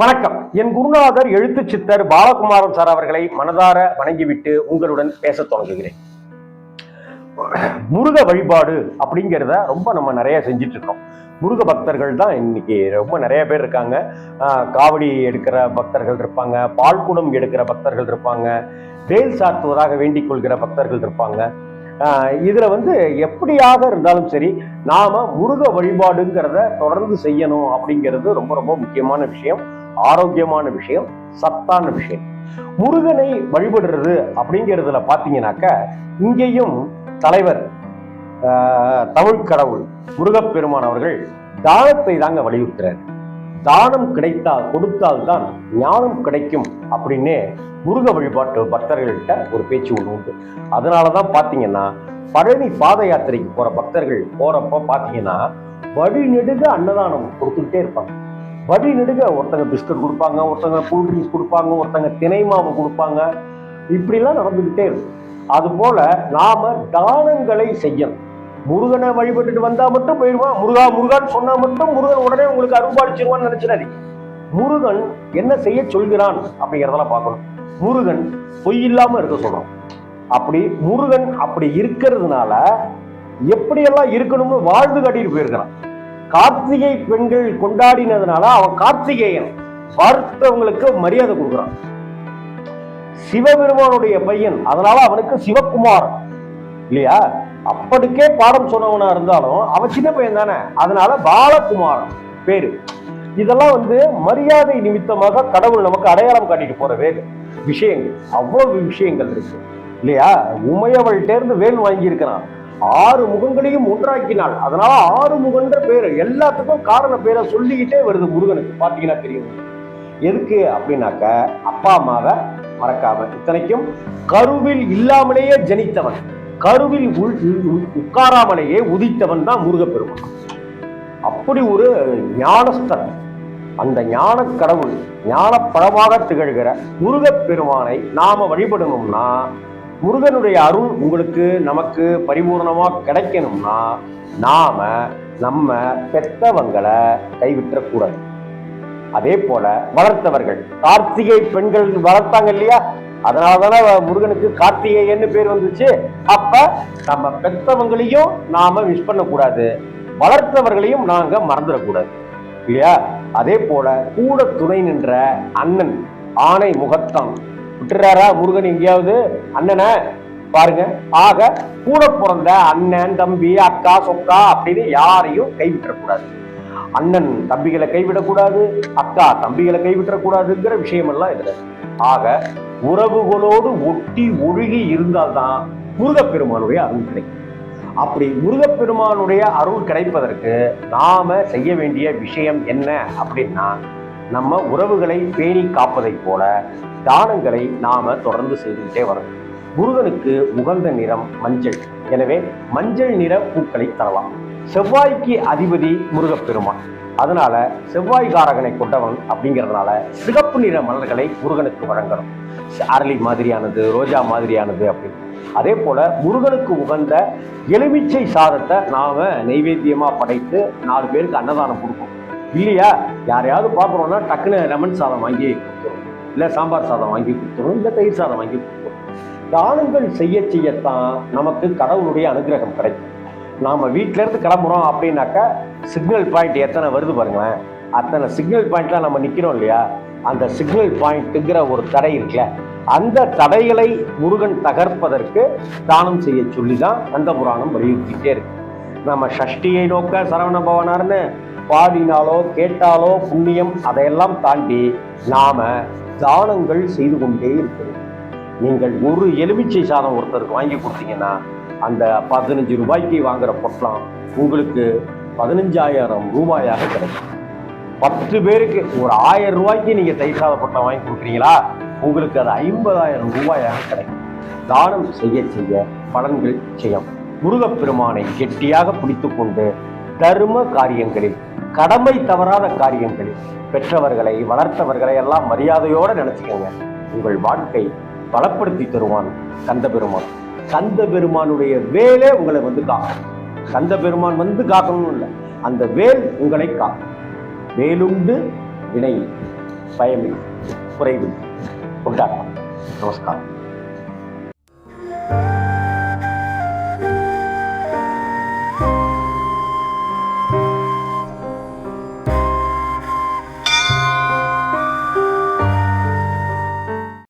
வணக்கம். என் குருநாதர் எழுத்து சித்தர் பாலகுமாரன் சார் அவர்களை மனதார வணங்கிவிட்டு உங்களுடன் பேசத் தொடங்குகிறேன். முருக வழிபாடு அப்படிங்கிறத ரொம்ப நம்ம நிறைய செஞ்சுட்டு இருக்கோம் முருக பக்தர்கள் தான் இன்னைக்கு ரொம்ப நிறைய பேர் இருக்காங்க. காவடி எடுக்கிற பக்தர்கள் இருப்பாங்க பால்குடம் எடுக்கிற பக்தர்கள் இருப்பாங்க வேல் சாத்துவதாக வேண்டிக் கொள்கிற பக்தர்கள் இருப்பாங்க. இதில் வந்து எப்படியாக இருந்தாலும் சரி நாம் முருக வழிபாடுங்கிறத தொடர்ந்து செய்யணும் அப்படிங்கிறது ரொம்ப ரொம்ப முக்கியமான விஷயம். ஆரோக்கியமான விஷயம் சத்தான விஷயம். முருகனை வழிபடுறது அப்படிங்கிறதுல பாத்தீங்கன்னாக்க இங்கேயும் தலைவர் ஆஹ், தமிழ் கடவுள் முருகப்பெருமான் அவர்கள் தானத்தை தாங்க வலியுறுத்துறார். தானம் கிடைத்தால் கொடுத்தால் தான் ஞானம் கிடைக்கும் அப்படின்னு முருக வழிபாட்டு பக்தர்கள்ட்ட ஒரு பேச்சு ஒன்று உண்டு. அதனால தான் பார்த்தீங்கன்னா பழனி பாத யாத்திரைக்கு போற பக்தர்கள் போறப்ப பார்த்தீங்கன்னா வழி நெடுக அன்னதானம் கொடுத்துக்கிட்டே இருப்பாங்க. வழி நெடுக ஒருத்தங்க பிஸ்கட் கொடுப்பாங்க ஒருத்தங்க கூல் ட்ரிங்க்ஸ் கொடுப்பாங்க ஒருத்தங்க தினை மாவு கொடுப்பாங்க. இப்படிலாம் நடந்துக்கிட்டே இருக்கு. அது போல நாம தானங்களை செய்யணும். முருகனை வழிபட்டுட்டு வந்தா மட்டும் போயிடுவான் முருகா முருகான்னு சொன்னா மட்டும் முருகன் உடனே உங்களுக்கு அருள்பாலிச்சிருவான்னு நினைச்சிடாதீங்க. முருகன் என்ன செய்ய சொல்கிறான் அப்படிங்கிறதெல்லாம் பார்க்கணும். முருகன் பொய் இல்லாம இருக்க சொல்றான். அப்படி முருகன் அப்படி இருக்கிறதுனால எப்படியெல்லாம் இருக்கணும்னு வாழ்ந்து காட்டிட்டு போயிருக்கிறான். கார்த்திகை பெண்கள் கொண்டாடினதுனால அவன் கார்த்திகேயன் பார்த்தவங்களுக்கு மரியாதை கொடுக்குறான். சிவபெருமானுடைய பையன் அதனால அவனுக்கு சிவகுமார். இல்லையா? அப்படிக்கே பாடம் சொன்னவனா இருந்தாலும் அவன் சின்ன பையன் தானே. அதனால பாலகுமாரன் பேரு. இதெல்லாம் வந்து மரியாதை நிமித்தமாக கடவுள் நமக்கு அடையாளம் காட்டிட்டு போற வேறு விஷயங்கள். அவ்வளவு விஷயங்கள் இருக்கு. இல்லையா? உமையவள்கிட்ட இருந்து வேல் வாங்கியிருக்கிறான். ஆறு முகங்களையும் ஒன்றாக்கினாள். அதனால ஆறு முகன்ற பேர் எல்லாத்துக்கும் காரண பேரை சொல்லிக்கிட்டே வருது முருகனுக்கு. பார்த்தீங்கன்னா தெரியும். எதுக்கு அப்படின்னாக்க அப்பா அம்மாவை மறக்காம இத்தனைக்கும் கருவில் இல்லாமலேயே ஜனித்தவன். கருவில் உள் உட்காராமலேயே உதித்தவன் தான் முருகப்பெருமான். அப்படி ஒரு ஞானஸ்தன். அந்த ஞான கடவுள் ஞானப்பழமாக திகழ்கிற முருகப்பெருமானை நாம வழிபடணும்னா முருகனுடைய அருள் உங்களுக்கு நமக்கு பரிபூர்ணமாக கிடைக்கணும்னா நாம நம்ம பெத்தவங்களை கைவிட்டக்கூடாது. அதே போல வளர்த்தவர்கள் கார்த்திகை பெண்கள் வளர்த்தாங்க இல்லையா? அதனாலதானே முருகனுக்கு கார்த்திகேயன்னு பேர் வந்துச்சு. அப்ப நம்ம பெத்தவங்களையும் நாம மிஸ் பண்ணக்கூடாது. வளர்த்தவர்களையும் நாங்க மறந்துடக்கூடாது. இல்லையா? அதே போல கூட துணை நின்ற அண்ணன் ஆணை முகத்தான் விட்டுறாரா? முருகன் எங்கேயாவது அண்ணனை பாருங்க. ஆக கூட பிறந்த அண்ணன் தம்பி அக்கா சொக்கா அப்படின்னு யாரையும் கைவிட்டக்கூடாது. அண்ணன் தம்பிகளை கைவிடக்கூடாது அக்கா தம்பிகளை கைவிட்டக்கூடாதுங்கிற விஷயமெல்லாம் இதுல ஆக உறவுகளோடு ஒட்டி ஒழுகி இருந்தால்தான் முருகப்பெருமானுடைய அருள் கிடைக்கும். அப்படி முருகப்பெருமானுடைய அருள் கிடைப்பதற்கு நாம செய்ய வேண்டிய விஷயம் என்ன அப்படின்னா நம்ம உறவுகளை பேணி காப்பதைப் போல தானங்களை நாம தொடர்ந்து செய்துகிட்டே வரணும் முருகனுக்கு உகந்த நிறம் மஞ்சள். எனவே மஞ்சள் நிற பூக்களை தரலாம். செவ்வாய்க்கு அதிபதி முருகப்பெருமான். அதனால செவ்வாய்காரகனை கொண்டவன் அப்படிங்கிறதுனால சிகப்பு நிற மலர்களை முருகனுக்கு வழங்கணும். அரளி மாதிரியானது ரோஜா மாதிரியானது அப்படின்னு. அதே போல முருகனுக்கு உகந்த எலுமிச்சை சாதத்தை நாம நைவேத்தியமா படைத்து நாலு பேருக்கு அன்னதானம் கொடுக்கணும் இல்லையா? யாரையாவது பார்க்குறோம்னா டக்குன்னு லெமன் சாதம் வாங்கி கொடுத்துரும். இல்லை சாம்பார் சாதம் வாங்கி கொடுத்துரும் இல்லை தயிர் சாதம் வாங்கி கொடுத்துரும். தானங்கள் செய்ய செய்யத்தான் நமக்கு கடவுளுடைய அனுகிரகம் கிடைக்கும். நாம் வீட்டிலேருந்து கிளம்புறோம் அப்படின்னாக்கா சிக்னல் பாயிண்ட் எத்தனை வருது பாருங்களேன். அத்தனை சிக்னல் பாயிண்ட்லாம் நம்ம நிற்கிறோம் இல்லையா? அந்த சிக்னல் பாயிண்ட்டுங்கிற ஒரு தடை இருக்குல்ல அந்த தடைகளை முருகன் தகர்ப்பதற்கு தானம் செய்ய சொல்லி தான் அந்த புராணம் வலியுறுத்திட்டே இருக்கு. நம்ம சஷ்டியை நோக்க சரவண பவனார்னு பாடினாலோ கேட்டாலோ புண்ணியம் அதையெல்லாம் தாண்டி நாம தானங்கள் செய்து கொண்டே இருக்கிறோம். நீங்கள் ஒரு எலுமிச்சை சாதம் ஒருத்தருக்கு வாங்கி கொடுத்தீங்கன்னா அந்த பதினஞ்சு ரூபாய்க்கு வாங்குற பொட்டலாம் உங்களுக்கு பதினஞ்சாயிரம் ரூபாயாக கிடைக்கும். பத்து பேருக்கு ஒரு ஆயிரம் ரூபாய்க்கு நீங்க தயிர் சாத பொட்டலம் வாங்கி கொடுக்குறீங்களா? உங்களுக்கு அது ஐம்பதாயிரம் ரூபாயாக கிடைக்கும். தானம் செய்ய செய்ய பலன்கள் செய்யும் முருகப்பெருமானை கெட்டியாக பிடித்துக்கொண்டு தர்ம காரியங்களில் கடமை தவறாத காரியங்களில் பெற்றவர்களை வளர்த்தவர்களை எல்லாம் மரியாதையோடு நினச்சிக்கோங்க. உங்கள் வாழ்க்கை பலப்படுத்தி தருவான் கந்த பெருமான் கந்த பெருமானுடைய வேலே உங்களை வந்து காக்கும். கந்த பெருமான் வந்து காக்கணும்னு இல்லை. அந்த வேல் உங்களை காக்கும். வேலுண்டு வினை பயமில் குறைவு கொண்டாடலாம். நமஸ்காரம்.